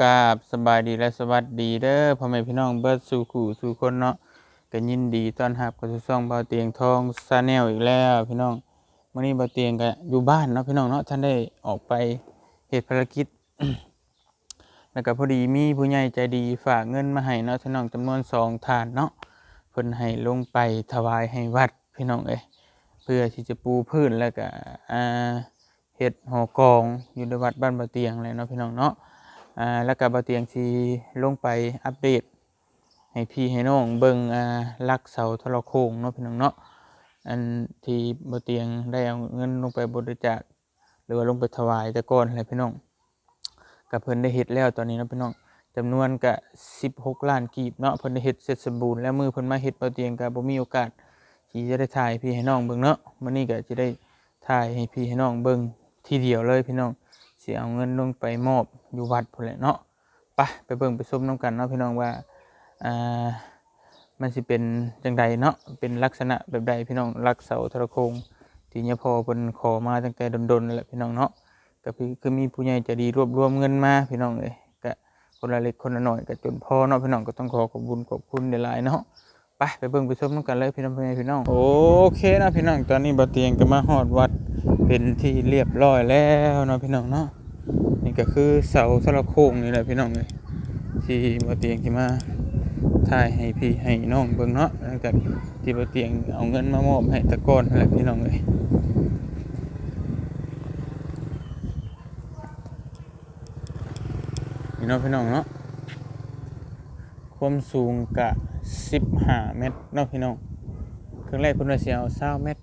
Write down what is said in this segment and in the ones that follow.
กราบสบายดีและสวัสดีเด้อพ่อแม่พี่น้องเบิร์ดสู่ขู่สู่คนเนาะก็ยินดีต้อนรับกับสู่ช่องเบาเตียงทองซาแนลอีกแล้วพี่น้องมื้อนี้เบาเตียงก็อยู่บ้านเนาะพี่น้องเนาะท่านได้ออกไปเฮ็ดภารกิจ แล้วก็พอดีมีผู้ใหญ่ใจดีฝากเงินมาให้เนาะพี่น้องจำนวน2ถาดเนาะเพิ่นให้ลงไปถวายให้วัดพี่น้องเอ้ยเพื่อที่จะปูพื้นแล้วก็เฮ็ดหอกองอยู่ในวัดบ้านเบาเตียงเลยเนาะพี่น้องเนาะ อ่าแล้วก็บ่เตียงสิลงไปอัปเดต ให้พี่ให้น้องเบิ่งอ่าลักเสาโทรโคงเนาะพี่น้องเนาะอันที่บ่เตียงได้เอาเงินลงไปบริจาคหรือว่าลงไปถวายแต่ก่อนแหละพี่น้องกับเพิ่นได้เฮ็ดแล้วตอนนี้เนาะพี่น้องจำนวนก็16 ล้านกีบเนาะเพิ่นได้เฮ็ดเสร็จสมบูรณ์แล้วมือเพิ่นมาเฮ็ดบ่เตียงก็บ่มีโอกาสที่จะได้ถ่ายพี่ให้น้องเบิ่งเนาะมื้อนี้ก็จะได้ถ่ายให้พี่ให้น้องเบิ่งทีเดียวเลยพี่น้อง สิเอาเงินลงไปมอบอยู่วัดพุ่นแหละเนาะไปไปเบิ่งไปชมน้ำกันเนาะพี่น้องว่าอ่ามันสิเป็นจังใดเนาะเป็นลักษณะแบบใดพี่น้องรักเสาทรโคงที่เนี่ยพอเพิ่นขอมาตั้งแต่ดนๆนั่นแหละพี่น้องเนาะก็คือคือมีผู้ใหญ่จะดีรวบรวมเงินมาพี่น้องเอ้ยก็คนละเล็กคนละหน่อยก็จนพอเนาะพี่น้องก็ต้องขอขอบคุญขอบคุณหลายๆเนาะไปไปเบิ่งไปชมน้ำกันเลยพี่น้องพี่น้องโอเคนะพี่น้องตอนนี้บ่เตียงก็มาฮอดวัด เป็นที่เรียบร้อยแล้วเนาะพี่น้องเนาะนี่ก็คือเสาโทรโคงนี่แหละพี่น้องเลยที่บ่เตียงที่มาถ่ายให้พี่ให้น้องเบิ่งเนาะหลังจากที่บ่เตียงเอาเงินมามอบให้ตะกอนนั่นแหละพี่น้องเลยนี่เนาะพี่น้องเนาะความสูงกะ15เมตรเนาะพี่น้องครั้งแรกเพิ่นว่าสิเอา20เมตร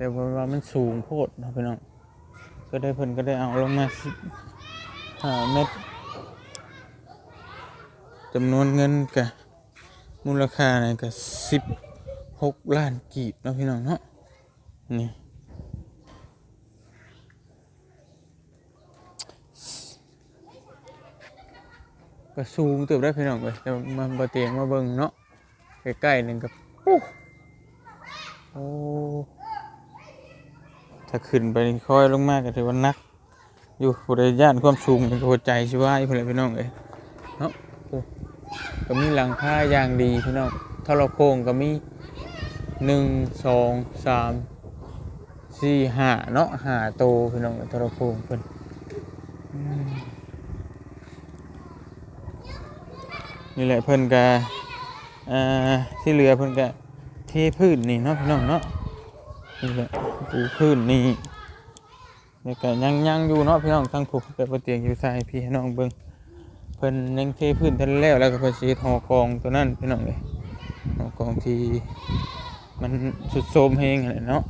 แต่ว่ามันสูงโพดนะพี่น้องก็ได้เพิ่นก็ได้เอาลงมาสิหาเม็ดจำนวนเงินกะมูลค่าเนี่ยก็สิบหกล้านกีบนะพี่น้องเนาะนี่ก็สูงเติบได้พี่น้องเลยแต่มาบาเตียงมาเบิ่งเนาะใกล้ๆหนึ่งกับโอ้ ถ้าขึ้นไปค่อยลงมากก็ถือว่านัก อยู่บริยานความสูงเป็นหัวใจชิวายเพื่อนพี่น้องเอ้ยเนาะก็มีหลังคาอย่างดีพี่น้องทรโคงก็มีหนึ่งสองสามสี่ห้าเนาะห้าโตพี่น้องทรโคงเพิ่นอืมนี่แหละเพิ่นก็อ่าที่เหลือเพิ่นก็เทพื้นนี่เนาะพี่น้องเนาะ นี่แหละปูพื้นนี่แล้วก็ยังยังอยู่เนาะพี่น้องทั้งผูกแต่บนเตียงอยู่ใส่พี่น้องเบิ่งเพิ่นยังเทพื้นทันแล้วแล้วก็เพิ่นสิทอกองตัวนั้นพี่น้องเลยหอกองที่มันสุดโทรมเฮงอะไรเนาะ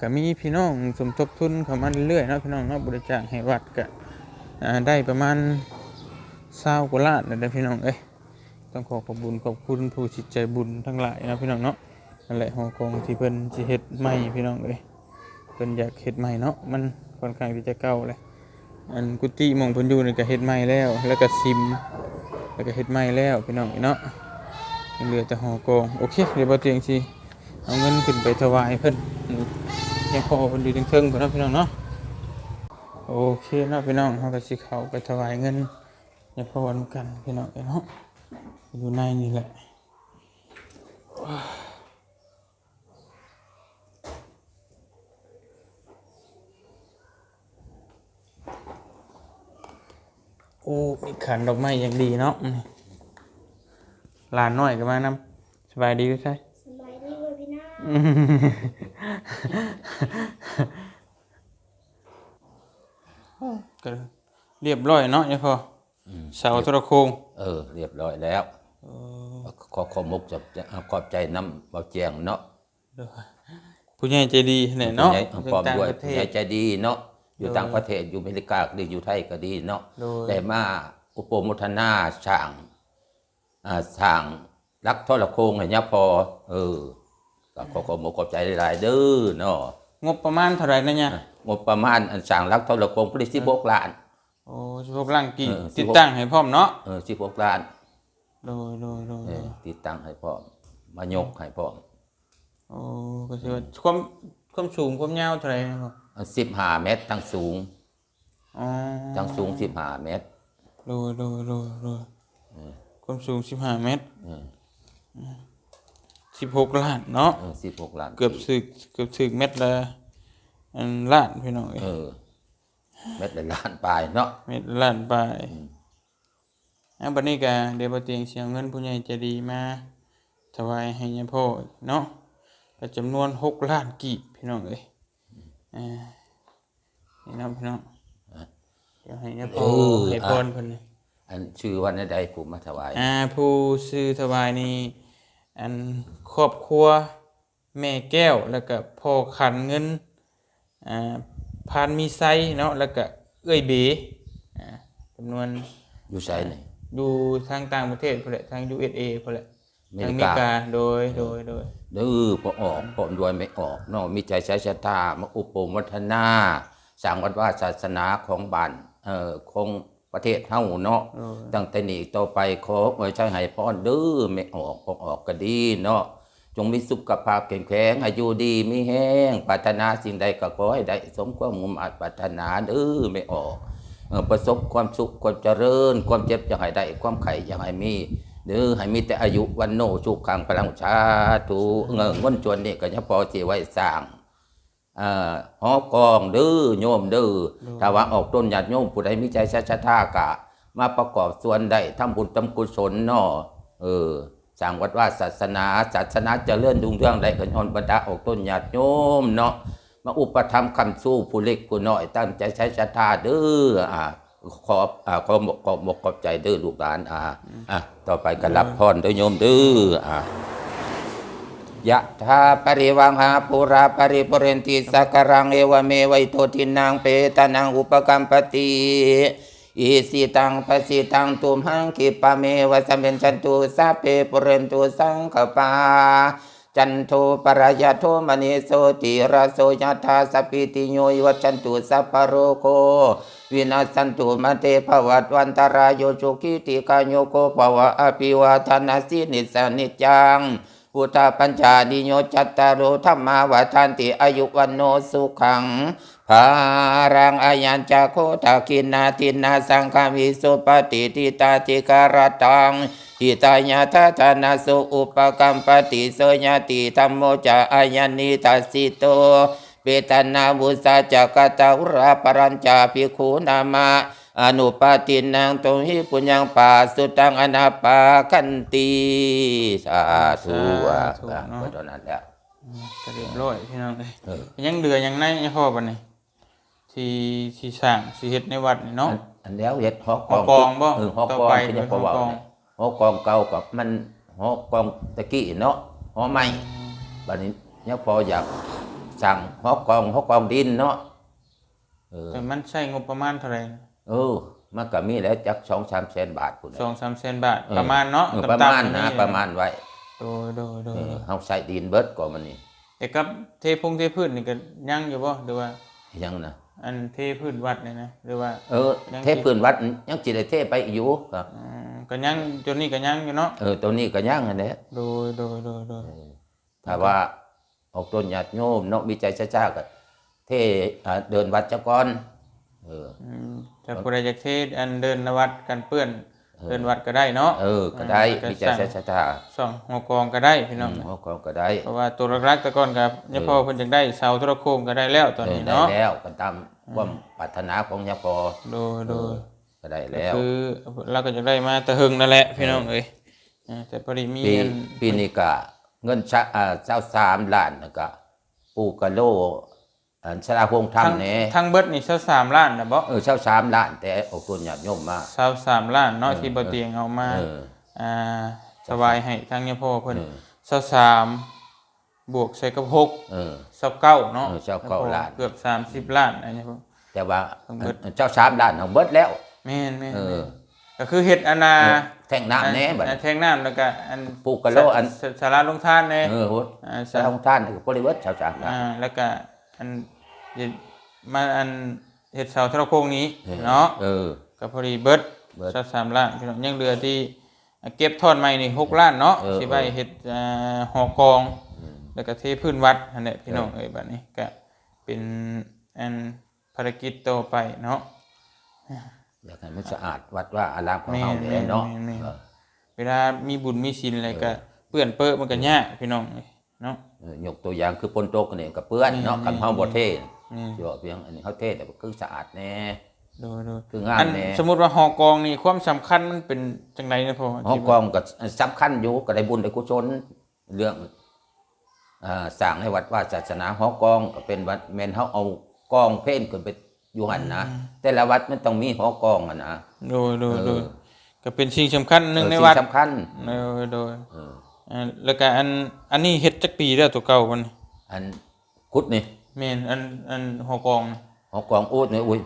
ก็มีพี่น้องสมทบทุนเข้ามาเรื่อยๆเนาะพี่น้องเนาะบริจาคให้วัดก็ได้ประมาณ20กว่าล้านแล้วเด้อพี่น้องเอ้ย ต้องขอขอบคุญขอบคุณผู้จิตใจบุญทั้งหลายนะพี่น้องเนาะนั่นแหละหอกองที่เพิ่นสิเฮ็ดใหม่พี่น้องเอ้ยเพิ่นอยากเฮ็ดใหม่เนาะมันค่อนข้างที่จะเก่าเลยอันกุฏิมองเพิ่นอยู่นี่ก็เฮ็ดใหม่แล้ว แล้วก็ซิม แล้วก็เฮ็ดใหม่แล้วพี่น้องเนาะเหลือแต่หอกองโอเคเดี๋ยวบ่เตียงสิเอาเงินขึ้นไปถวายเพิ่นนี่ยังพอเพิ่นอยู่เทิงๆพุ่นเนาะพี่น้องเนาะโอเคเนาะพี่น้องเฮาก็สิเข้าไปถวายเงินยังพอวันกันพี่น้องเนาะ อยู่ในนี่แหละโอ้มีขันดอกไม้อย่างดีเนาะอืมหลานน้อยก็มานำสบายดีก็ใช่สบายดีเว้ยพี่น้าอืมก็เรียบร้อยเนาะเนี่ยพออ เสาโทรโคงเออ เรียบร้อยแล้วขอขอมกจะจะขอบใจน้ำเบาแจงเนาะผู้ใหญ่ใจดีเนี่ยเนาะผู้ใหญ่พร้อมต่างด้วยประเทผู้ใหญ่ศใจดีเนาะอยู่โดยต่างประเทศอยู่อเมริกาหรืออยู่ไทยก็ดีเนาะโดยแต่มาอุปโมทนาช่างอ่าช่างรักทอดละโคงให้ยะพอ เออก็ขอขอมกขอบใจหลายๆเด้อเนาะงบประมาณเท่าไหร่นะเนี่ยงบประมาณอันช่างรักทอดละโคงพอดีสิบหกล้าน โอ้สิบหกล้านกี่เออติด16ตั้งให้พร้อมเนาะเออสิบหกล้านโดยโดยโดยเอโดอยติดตั้งให้พร้อมมายกให้พร้อมโอ้ก็คือว่าความความสูงความยาวเท่าไหร่นะพ่อสิบห้าเมตรทั้งสูงอ๋อทั้งสูงสิบห้าเมตรดูดูดูดูความสูงสิบห้าเมตรเออสิบหกล้านเนาะเออสิบหกล้านเกือบสึกเกือบสึกเม็ดละอันล้านพี่น้องเอ้ยเออ เมตรละล้านปลายเนาะเม็ดละล้านไปอันบัดนี้ก็เดี๋ยวบ่เตียงเสียเงินผู้ใหญ่ใจะดีมาถวายให้ยายพ่อเนาะก็จำนวนหกล้านกีบพี่น้องเอ้ยอ่านี่เนาะพี่น้องเดี๋ยวให้ยายพ่อให้พรเพิ่นอันชื่อวันใดผมมาถวายอ่าผู้ซื้อถวายนี่อันครอบครัวแม่แก้วแล้วก็พ่อขันเงินอ่า พานมีไซเนาะแล้วก็เอ้ยเบอ่าจำนวนอยู่ไสนี่ ดูทางต่างประเทศพุ่นแหละทาง USA พุ่นแหละอเมทางอริเมริกากา โดยโดยโดย เด้อพอออกพอรวยไม่ออกเนาะมีใจใช้ชะตามาอุปโภวัฒนาสร้างวัดว่าศาสนาของบ้านเอ่อของประเทศเฮาเนาะโดยตั้งแต่นี้ต่อไปขอไว้ใช้ให้พรเด้อไม่ออกพอออกก็ดีเนาะ จงมีสุขภาพแข็งแรงอายุดีมีแห้งปรารถนาสิ่งใดก็ขอให้ได้สมความมุ่งมั่นปรารถนาเด้อไม่ออกเอ่อประสบความสุขความเจริญ ความเจ็บอย่าให้ได้ความไข่อย่าให้มีเด้อให้มีแต่อายุวันโนสุขังพลังชาตุเงินเงินจวนนี่ก็ยังพอสิไว้สร้างอ่าหอกองเด้อโยมเด้อถ้าว่าออกต้นญาติโยมผู้ใดมีใจศรัทธากะ มาประกอบส่วนได้ทำบุญทำกุศลเนาะเออ สร้างวัดว่าศาสนาศาสนาจะเจริญรุ่งเรื่องได้ก็ย้อนบรรดาออกต้นญาติโยมเนาะมาอุปถัมคำสู้ผู้เล็กผู้น้อยตั้งใจใช้ศรัทธาเด้ออ่าขอบอ่าขอบอกขอบบอกขอบใจเด้อลูกหลานอ่าอะต่อไปก็รับพรเด้อโยมเด้ออ่ายะธาปริวังหาปุราปริปุเรนติสักการังเอวเมวัยโตทินังเปตานังอุปกัมปติ อิสิตังปสิตังตุมหังคิปะเมวะสัมเนจันตุสัพเพปุเรนตุสังขปาจันโทปรายาโทมณีโสติราโสยธาสพพิติโยวัจันตุสัพพโรโควินาสันตุมาเตภวัตวันตรายโยจุกิติกาโยโกภวะอภิวาทนาสินิสานิจัง พุทธปัญจานิโยจัตตารโอธรรมาวาทันติอายุวันโนสุขังภารังอายัญจาโคตากินนาทินนาสังฆามิสุปฏิทิตาติการตังหิตายาทัตนาสุอุปกัมปติโสยติธรรมโมจะอายันนิทัสสิโตเปตนาบุษาจักตาอุราปรัญจาภิกขุนามา อนุปาตินังตรงหิปุญญังปาสุตังอนาปาคันติสาธุอะอะก็เท่านั้นแหละก็เรียบร้อยพี่น้องเอ้ยเออยังเหลือยังในยังพ่อบัดนี้ที่ที่สร้างสิเฮ็ดในวัดนี่เนาะอันอันแล้วเฮ็ดหอกหอกองบ่เออหอกต่กอองไปคือยังพอหอกเว้ากองเนี่ยหอกองเก่ากับมันหอกองตะกี้เนาะหอใหม่บัดนี้ยังพออยากสั่งหอกองหอกองดินเนาะเออแต่มันใช้งบประมาณเท่าไหร่ เออมันก็มีแล้วจัก2-3แสนบาทพุ่นน่ะสองสามแสนบาทเออประมาณเนาะเออต่ำๆประมาณนะนี่ประมาณไว้โดยโดยโดเอยอเฮาใส่ดินเบิดก่อนมันนี่แต่กับเทพงเทพืชนี่ก็ยังอยู่บ่หรือว่ายังนะอันเทพืชวัดนี่นะหรือว่า เออยังเทพื้นวัดยังสิได้เทไปอยู่ครับอืมก็ยังจนนี้ก็ยังอยู่เนาะเออตัวนี้ก็ยังอันนี้โดยโดยโดยโดยถ้าว่าออกต้นญาติโยมเนาะมีใจช้าๆก็เทอ่าเดินวัดจักก่อน เอออืมถ้าผู้ใดอยากเทศอันเดินนวัดกันเปื้อนเดินวัดก็ได้เนาะเออก็ได้ก็มีใจสั่งช้าสองหัวกองก็ได้พี่ๆน้องอืมเขาก็ก็ได้เพราะว่าตัวรักๆแต่ก่อนครับเนี่ยพ่อเพิ่นอยากได้เสาโทรโคมก็ได้แล้วตอนเออนี้ได้เนาะแล้วก็ตามความปรารถนาของยาพอโดยโดยก็ได้แล้วคือเราก็จะได้มาแต่หึงนั่นแหละพี่น้องเอ้ยอ่าแต่พอดีมีปีอันปีนี้ก็เงินชะอ่าเจ้าสามล้านนะก็ปูกะโล อันชราคงทั้งทำเนี่ยทั้งเบิดนี่เท่าสามล้านนะบ่เออเจ้าสามล้าน แต่ออกต้นญาติโยมมาเท่าสามล้านเนาะเออที่บ่เตียงเอามาเอออ่าสบายให้ทั้งเนี่ยพ่อเพิ่นเออเท่าสามบวกใส่กับหกเออเท่าเก้าเนาะเออเท่าเก้าล้านเกือบสามสิบล้านอันนี้พ่อแต่ว่าทั้งเบิดเจ้าสามล้านเอาเบิดแล้วแม่นแม่นเออก็คือเฮ็ดอันนาแท่งน้ำแน่บัดอันแทงน้ำแล้วก็อันปลูกกะโลอันสสาราลงทานแน่เออโหดอ่าชราคงท่านคือบริเวณชาวสามล้านอ่าแล้วก็อันเฮ็ด มาอันเฮ็ดเสาโทรโคงนี้เนาะเออก็พอดีเบิดเบิดสักสามล้านพี่น้องยังเหลือที่เก็บทอดใหม่นี่หกล้านเนาะเออสิไปเฮ็ดอ่าหอกอง แล้วก็เทพื้นวัดนั่นแหละพี่น้องเอ้ยบัดนี้ก็เป็นอันภารกิจต่อไปเนาะอยากให้มันสะอาดวัดว่าอารามของแม่เฮาแม่เนี่ยเนาะแม่แม่เออเวลามีบุญมีศีลอะไรก็เปื้อนเปื้อะมันก็ยากพี่น้องเอ้ยเนาะเออยกตัวอย่างคือปนโตกนี่ก็เปื้อนเนาะแม่กันเฮาบ่เท นี่สิว่าเพียงอันนี้เฮาเทแต่ว่าคือสะอาดแน่ดูดูคืองามอันแน่ สมมุติว่าหอกองนี่ความสำคัญมันเป็นจังไดนะพ่อห้องกองก็สำคัญอยู่ก็ได้บุญได้กุศลเรื่องอ่าสร้างให้วัดว่าศาสนาหอกองก็เป็นวัดแม่นเฮาเอากองเพ่นขึ้นไปอยู่หั่นนะแต่ละวัดมันต้องมีหอกองอะนะดูดูเออดูก็เป็นสิ่งสำคัญหนึ่งเออในสิ่วัดสำคัญเออโดยเอออ่าแล้วก็อันอันนี้เฮ็ดจักปีแล้วตัวเก่ามันอันคุดนี่ แม่นอันอันหอกองนี่หอกองอูดนี่อุ้ย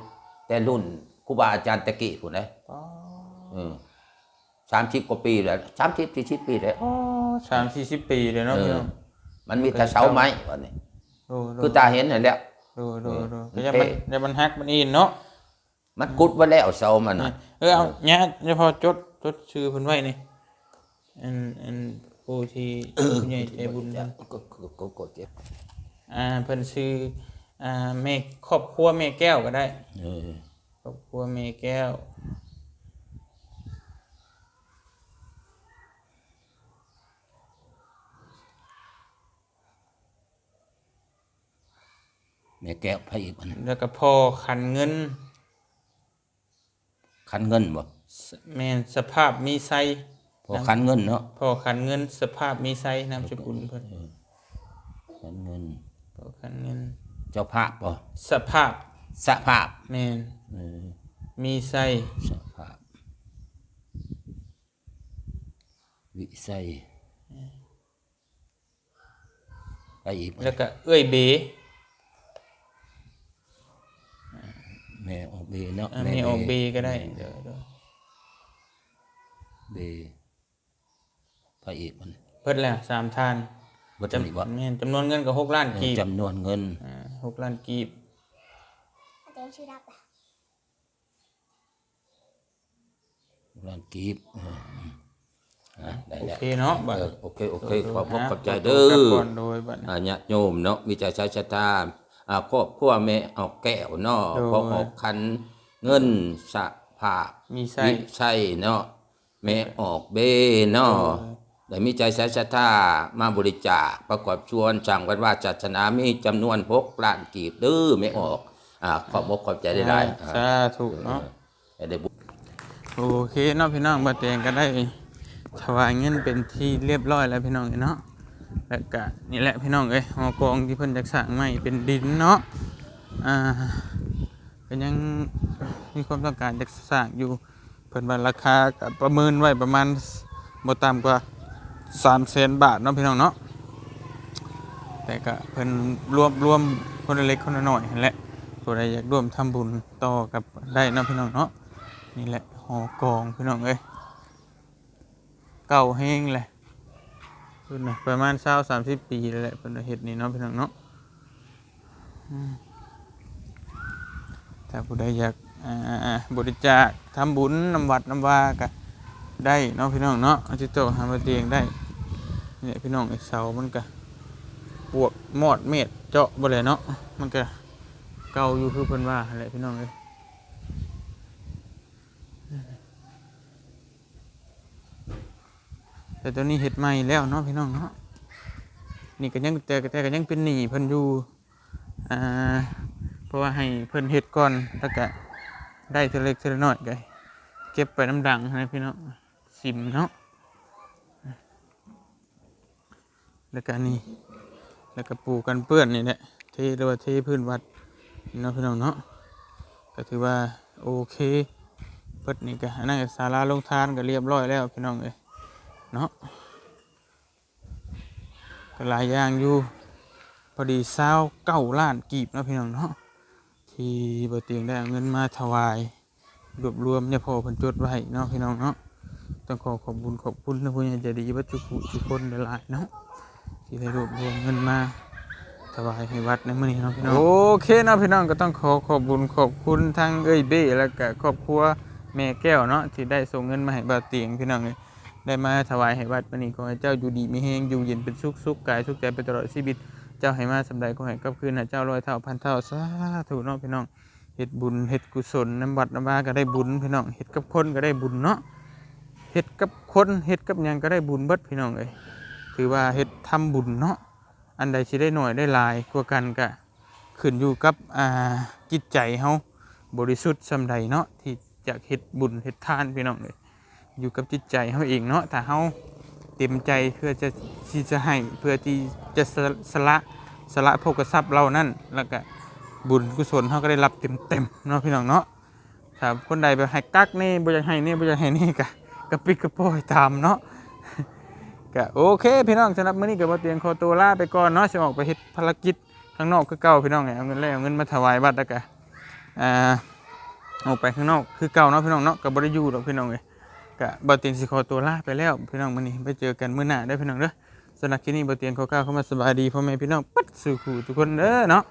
แต่รุ่นครูบาอาจารย์ตะกี้พุ่นนะเออ30กว่าปีแล้ว30 40ปีแล้วสามสี่สิบปีเลยเนาะเอพี่อน้องมันมีแต่เสาไม้วันนี้ ดูดูคือตาเห็นนั่นแหละ ดูดูดูเออก็จะมันเท่จะมันฮักมันอินเนาะมันกุดไว้แล้วเสามันน่ะเออเอาเนี้ยเฉพาะจดจดชื่อเพิ่นไว้นี่อันอันผู้ที่ผู้ใหญ่ใจบุญเพิ่น ก็ก็ก็ก็เจ็บ อ่าเพิ่นชื่ออ่าแม่ครอบครัวแม่แก้วก็ได้ เออครอบครัวแม่แก้ว แม่แก้วพระอีกอันนั้นแล้วก็พ่อขันเงิน คันเงินบ่สแม่นสภาพมีไซพอคันเงินเนาะพ่อขันเงินสภาพมีไซนามสกุลเพิ่น คันเงิน พ่อขันเงินเจ้าภาพบ่สภาพสภาพแม่นเออมีไซสภาพ วิสัยไปอีกแล้วก็เอ้ยเบแม่ออกเบเนาะอ่ามีออกเบก็ได้เดี๋ยวเดี๋ยวเบไปอีกมัน เพิ่นแล้วสามทาน บ่จำอีกบ่แม่นจำนวนเงินก็หกล้านเออกีบจำนวนเงินอ่าหกล้านกีบเดี๋ยวชื่อรับอะล้านกีบเอออืมอะได้โอแล้ว เคเนาะบัด เออโอเคโอเคขอบนะขอบใจขเด้กราบอก่อนโดยบัดอาญาติโยมเนาะมีใจใช้ชะตาอ่าครอบครัวแม่ออกแก้วเนาะโดย พอออกคันเงินสะภาพมีไซวิใช่เนาะแม่ออกเบเนาะโดย ได้มีใจใช้ชะตามาบริจาคประกอบชวนจังวัดว่าจัดสนามีจำนวนพกล้านกีบเด้อไม่ออกอ่าขอบอกขอบใจได้หลายๆอ่าสาธุเนาะเออได้บุญโอเคเนาะพี่น้องบัดเตียงก็ได้ถวายเงินเป็นที่เรียบร้อยแล้วพี่น้องเนาะแล้วก็นี่แหละพี่น้องเอ้ยหอกองที่เพิ่นจักสร้างใหม่เป็นดินเนาะอ่าก็ยังมีความต้องการจะสร้างอยู่เพิ่นว่าราคาก็ประเมินไว้ประมาณบ่ต่ำกว่า 3แสนบาทเนาะพี่น้องเนาะแต่ก็เพิ่นรวมรวมคนเล็กคนน้อยนั่แหละผู้ใดอยากร่วมทำบุญต่อกับได้เนาะพี่น้องเนาะนี่แหละหอกองพี่น้องเอ้ยเก่าแห้งเลยเพิ่นนะประมาณเศร้าสามสิบปีแล้วแหละเพิ่นเฮ็ดนี่เนาะพี่น้องเนาะถ้าผู้ใดอยากบริจาคทำบุญนำวัดนำวาก็ได้เนาะพี่น้องเนาะอาจิโตหามาเตียงได้ นี่พี่น้องไอ้เสามันก็ปวกมอดเม็ดเจาะบ่เลยเนาะมันก็เก่าอยู่คือเพิ่นว่าหั่นแหละพี่น้องเอ้ยแต่ตัวนี้เห็ดใหม่แล้วเนาะพี่น้องเนาะนี่ก็ยังแต่แต่ก็ยังเป็นหนีเพิ่นอยู่อ่าเพราะว่าให้เพิ่นเฮ็ดก่อนแล้วก็ได้เทาเล็กเทาน้อยก็เก็บไปน้ำดังให้พี่น้องสิมเนาะ แล้วก็นี่แล้วก็ปูกันเปื้อนนี่แหละเทหรือว่าเทพื้นวัดเนาะพี่น้องเนาะก็ถือว่าโอเคเปิดนี่ก็อันนั้นก็ศาลาลงทานก็เรียบร้อยแล้วพี่น้องเอ้ยเนาะก็หลายอย่างอยู่พอดีเศร้าเก้าล้านกีบนะพี่น้องเนาะที่บเตียงได้เอาเงินมาถวายรวบรวมเนี่ยพอเพิ่นจดไว้เนาะพี่น้องเนาะต้องขอขอบคุญขอบคุณนะผู้ใหญ่ใจดีวัตถุกุทุคนหลายเนาะ ที่ได้รวบรวมเงินมาถวายให้วัดในมื้อนี้เนาะพี่น้องโอเคเนาะพี่น้องก็ต้องขอขอบคุญขอบคุณทางเอ้ยเบ้แล้วก็ครอบครัวแม่แก้วเนาะที่ได้ส่งเงินมาให้บ่าวเตียงพี่น้องเลยได้มาถวายให้วัดวันนี้ขอให้เจ้าอยู่ดีมีแฮงอยู่เย็นเป็นสุขสุขกายสุขใจไปตลอดชีวิตเจ้าให้มาสำใดขอให้กลับคืนให้เจ้าร้อยเท่าพันเท่าสาธุเนาะพี่น้องเฮ็ดบุญเฮ็ดกุศลน้ำวัดน้ำบาก็ได้บุญพี่น้องเฮ็ดกับคนก็ได้บุญเนาะเฮ็ดกับคนเฮ็ดกับหยังก็ได้บุญเบิดพี่น้องเอ้ย ถือว่าเฮ็ดทำบุญเนาะอันใดสิได้หน่อยได้หลายกว่ากันก็ขึ้นอยู่กับอ่าจิตใจเฮาบริสุทธิ์สำใดเนาะที่จะเฮ็ดบุญเฮ็ดทานพี่น้องเอ้ยอยู่กับจิตใจเฮาเองเนาะถ้าเฮาเต็มใจเพื่อจะที่จะให้เพื่อที่จะสละสละสละโภกทรัพย์เรานั่นแล้วก็บุญกุศลเขาก็ได้รับเต็มเต็มๆเนาะพี่น้องเนาะถ้าคนใดแบบให้กักนี่บ่อยากให้นี่บ่อยากให้นี่ก็กระปิดกระโปยตามเนาะ ก็โอเคพี่น้องสำหรับมื้อนี้ก็บ่เตียงขอตัวลาไปก่อนเนาะสิออกไปเฮ็ดภารกิจข้างนอกคือเก่าพี่น้องไงเอาเงินแล้วเอาเงินมาถวายวัดแล้วก็อ่าออกไปข้างนอกคือเก่าเนาะพี่น้องเนาะก็บ่ได้อยู่ดอกพี่น้องเอ้ยก็บ่เตียงสิขอตัวลาไปแล้วพี่น้องมื้อนี้ไปเจอกันมื้อหน้าเด้อพี่น้องเด้อสำหรับคลิปนี้บทเรียนข้อเก้าเข้ามาสบายดีพ่อแม่พี่น้องปัดสู่ขู่ทุกคนเด้อเนาะ